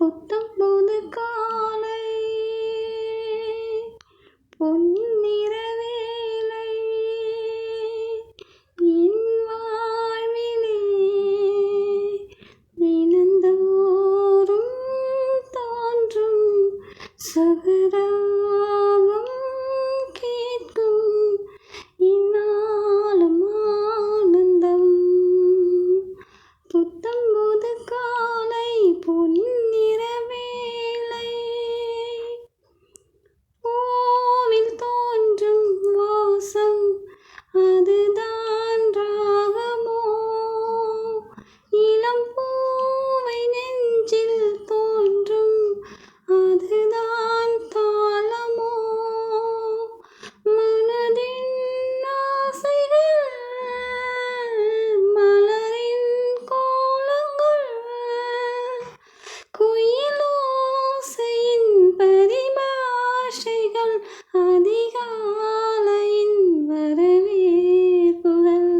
புத்தம் புது காலை பொன்னிறவேலை என் வாழ்விலே தினந்தோறும் தோன்றும் சுகரம் மொழிகள் அதிகாலையின் வரவேற்புகள்.